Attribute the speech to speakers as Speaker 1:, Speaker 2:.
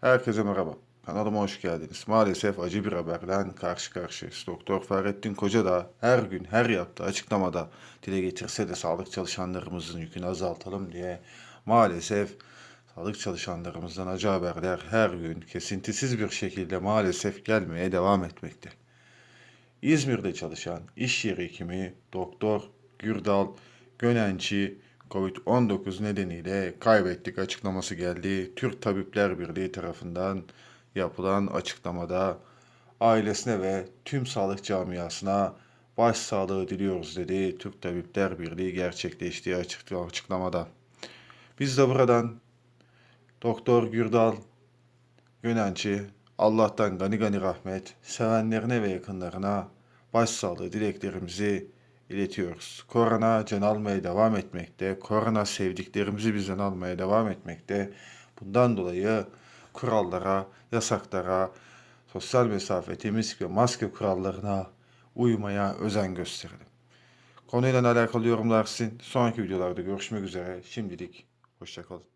Speaker 1: Herkese merhaba. Kanalıma hoş geldiniz. Maalesef acı bir haberden karşı karşıyayız. Doktor Fahrettin Koca da her gün her yaptığı açıklamada dile getirse de sağlık çalışanlarımızın yükünü azaltalım diye maalesef sağlık çalışanlarımızdan acı haberler her gün kesintisiz bir şekilde maalesef gelmeye devam etmekte. İzmir'de çalışan iş yeri hekimi Doktor Gürdal Gönenç'i Covid-19 nedeniyle kaybettik açıklaması geldi. Türk Tabipler Birliği tarafından yapılan açıklamada ailesine ve tüm sağlık camiasına başsağlığı diliyoruz dedi Türk Tabipler Birliği gerçekleştiği açık- açıklamada. Biz de buradan Doktor Gürdal Gönenç'i Allah'tan gani gani rahmet, sevenlerine ve yakınlarına başsağlığı dileklerimizi iletiyoruz. Korona can almaya devam etmekte, korona sevdiklerimizi bizden almaya devam etmekte. Bundan dolayı kurallara, yasaklara, sosyal mesafe, temizlik ve maske kurallarına uymaya özen gösterelim. Konuyla alakalı yorumlar sizin. Sonraki videolarda görüşmek üzere. Şimdilik hoşçakalın.